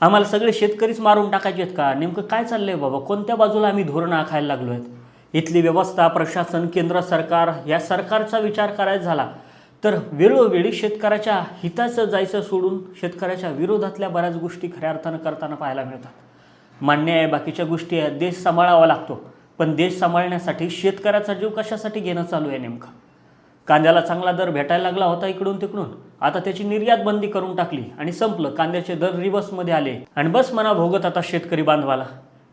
आम्हाला सगळे शेतकरीच मारून टाकायचे आहेत का? नेमकं काय चाललं आहे बाबा? कोणत्या बाजूला आम्ही धोरणं आखायला लागलो आहेत? इथली व्यवस्था प्रशासन केंद्र सरकार या सरकारचा विचार करायचा झाला तर वेळोवेळी शेतकऱ्याच्या हिताचं जायचं सोडून शेतकऱ्याच्या विरोधातल्या बऱ्याच गोष्टी खऱ्या अर्थानं करताना पाहायला मिळतात. मान्य आहे बाकीच्या गोष्टी आहेत. देश सांभाळावा लागतो पण देश सांभाळण्यासाठी शेतकऱ्याचा जीव कशासाठी घेणं चालू आहे नेमकं? कांद्याला चांगला दर भेटायला लागला होता इकडून तिकडून. आता त्याची निर्यात बंदी करून टाकली आणि संपलं. कांद्याचे दर रिवर्समध्ये आले. आणि बस मना भोगत आता शेतकरी बांधवाला.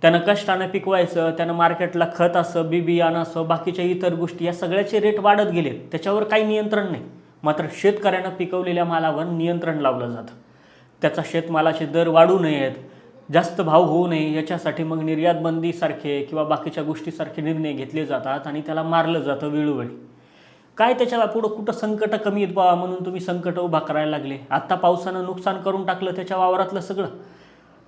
त्यानं कष्टानं पिकवायचं त्यानं मार्केटला खत असं बी बियाणं असं बाकीच्या इतर गोष्टी या सगळ्याचे रेट वाढत गेले त्याच्यावर काही नियंत्रण नाही. मात्र शेतकऱ्यानं पिकवलेल्या मालावर नियंत्रण लावलं जातं. त्याचा शेतमालाचे दर वाढू नयेत जास्त भाव होऊ नये याच्यासाठी मग निर्यात बंदीसारखे किंवा बाकीच्या गोष्टीसारखे निर्णय घेतले जातात आणि त्याला मारलं जातं वेळोवेळी. काय त्याच्या पुढं कुठं संकट कमी आहेत बा म्हणून तुम्ही संकट उभा करायला लागले? आत्ता पावसानं नुकसान करून टाकलं त्याच्या वावरातलं सगळं.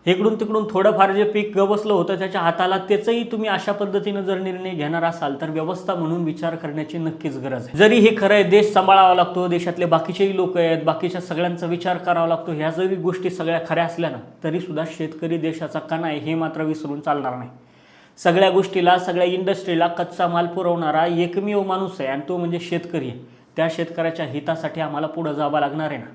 इकडून तिकडून थोडंफार जे पीक गवसलं होतं त्याच्या हाताला त्याचंही तुम्ही अशा पद्धतीनं जर निर्णय घेणार असाल तर व्यवस्था म्हणून विचार करण्याची नक्कीच गरज आहे. जरी हे खरं आहे देश सांभाळावा लागतो देशातले बाकीचेही लोक आहेत बाकीच्या सगळ्यांचा विचार करावा लागतो ह्या जरी गोष्टी सगळ्या खऱ्या असल्या ना तरी सुद्धा शेतकरी देशाचा कणा आहे हे मात्र विसरून चालणार नाही. सगळ्या गोष्टीला सगळ्या इंडस्ट्रीला कच्चा माल पुरवणारा एकमेव माणूस आहे आणि तो म्हणजे शेतकरी आहे. त्या शेतकऱ्याच्या हितासाठी आम्हाला पुढं जावं लागणार आहे ना.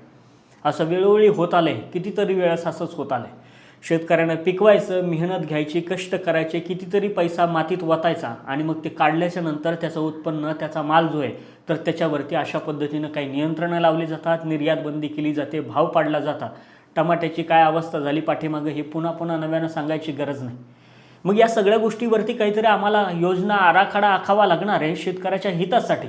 असं वेळोवेळी होत आलं आहे कितीतरी वेळेस असंच होत आलं आहे शेतकऱ्यानं पिकवायचं मेहनत घ्यायची कष्ट करायचे कितीतरी पैसा मातीत वतायचा आणि मग ते काढल्याच्या नंतर त्याचं उत्पन्न त्याचा माल जो आहे तर त्याच्यावरती अशा पद्धतीनं काही नियंत्रणं लावली जातात निर्यात बंदी केली जाते भाव पाडला जातात. टमाट्याची काय अवस्था झाली पाठीमागं हे पुन्हा पुन्हा नव्यानं सांगायची गरज नाही. मग या सगळ्या गोष्टीवरती काहीतरी आम्हाला योजना आराखडा आखावा लागणार आहे शेतकऱ्याच्या हितासाठी.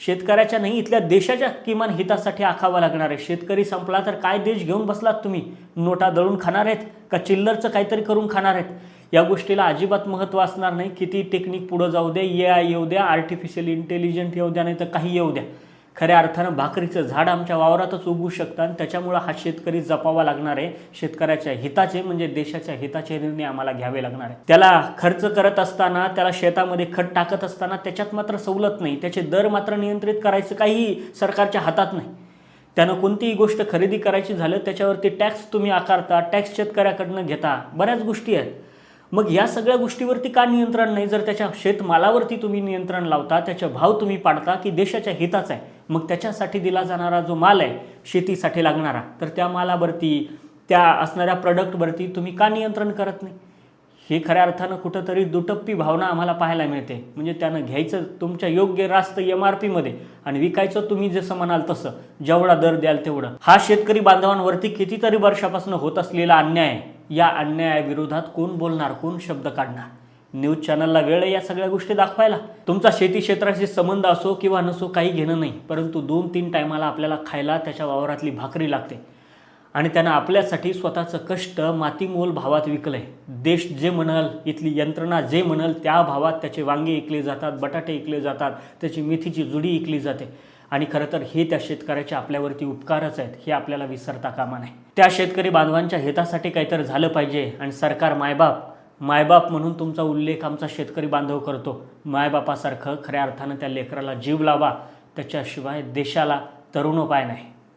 शेतकऱ्याच्या नाही इथल्या देशाच्या किमान हितासाठी आखावा लागणार आहे. शेतकरी संपला तर काय देश घेऊन बसलात तुम्ही? नोटा दळून खाणार आहेत का चिल्लरचं काहीतरी करून खाणार आहेत? या गोष्टीला अजिबात महत्त्व असणार नाही. किती टेक्निक पुढं जाऊ द्या ए आय येऊ द्या आर्टिफिशियल इंटेलिजंट येऊ द्या नाही तर काही येऊ द्या. खऱ्या अर्थानं भाकरीचं झाड आमच्या वावरातच उगवू शकतं आणि त्याच्यामुळं हा शेतकरी जपावा लागणार आहे. शेतकऱ्याच्या हिताचे म्हणजे देशाच्या हिताचे निर्णय आम्हाला घ्यावे लागणार आहे. त्याला खर्च करत असताना त्याला शेतामध्ये खत टाकत असताना त्याच्यात मात्र सवलत नाही. त्याचे दर मात्र नियंत्रित करायचं काही सरकारच्या हातात नाही. त्यानं कोणतीही गोष्ट खरेदी करायची झालं त्याच्यावरती टॅक्स तुम्ही आकारता टॅक्स शेतकऱ्याकडनं घेता. बऱ्याच गोष्टी आहेत. मग या सगळ्या गोष्टीवरती का नियंत्रण नाही? जर त्याच्या शेतमालावरती तुम्ही नियंत्रण लावता त्याचे भाव तुम्ही पाडता की देशाच्या हिताचा आहे? मग त्याच्यासाठी दिला जाणारा जो माल आहे शेतीसाठी लागणारा तर त्या मालावरती त्या असणाऱ्या प्रॉडक्टवरती तुम्ही का नियंत्रण करत नाही? हे खऱ्या अर्थानं कुठंतरी दुटप्पी भावना आम्हाला पाहायला मिळते. म्हणजे त्यानं घ्यायचं तुमच्या योग्य रास्त एम आर पीमध्ये आणि विकायचं तुम्ही जसं म्हणाल तसं जेवढा दर द्याल तेवढं. हा शेतकरी बांधवांवरती कितीतरी वर्षापासून होत असलेला अन्याय या अन्यायाविरोधात कोण बोलणार कोण शब्द काढणार? न्यूज चॅनलला वेळ आहे या सगळ्या गोष्टी दाखवायला. तुमचा शेती क्षेत्राशी संबंध असो किंवा नसो काही घेणं नाही परंतु दोन तीन टायमाला आपल्याला खायला त्याच्या वावरातली भाकरी लागते. आणि त्यानं आपल्यासाठी स्वतःचं कष्ट मातीमोल भावात विकलं आहे देश जे म्हणाल इथली यंत्रणा जे म्हणाल त्या भावात त्याचे वांगे इकले जातात बटाटे इकले जातात त्याची मेथीची जुडी इकली जाते. आणि खरं तर हे त्या शेतकऱ्याचे आपल्यावरती उपकारच आहेत हे आपल्याला विसरता कामा नाही त्या शेतकरी बांधवांच्या हितासाठी काहीतरी झालं पाहिजे आणि सरकार मायबाप मायबाप म्हणून तुमचा उल्लेख आमचा शेतकरी बांधव करतो. मायबापासारखं खऱ्या अर्थानं त्या लेकराला जीव लावा. त्याच्याशिवाय देशाला तरुण उपाय नाही.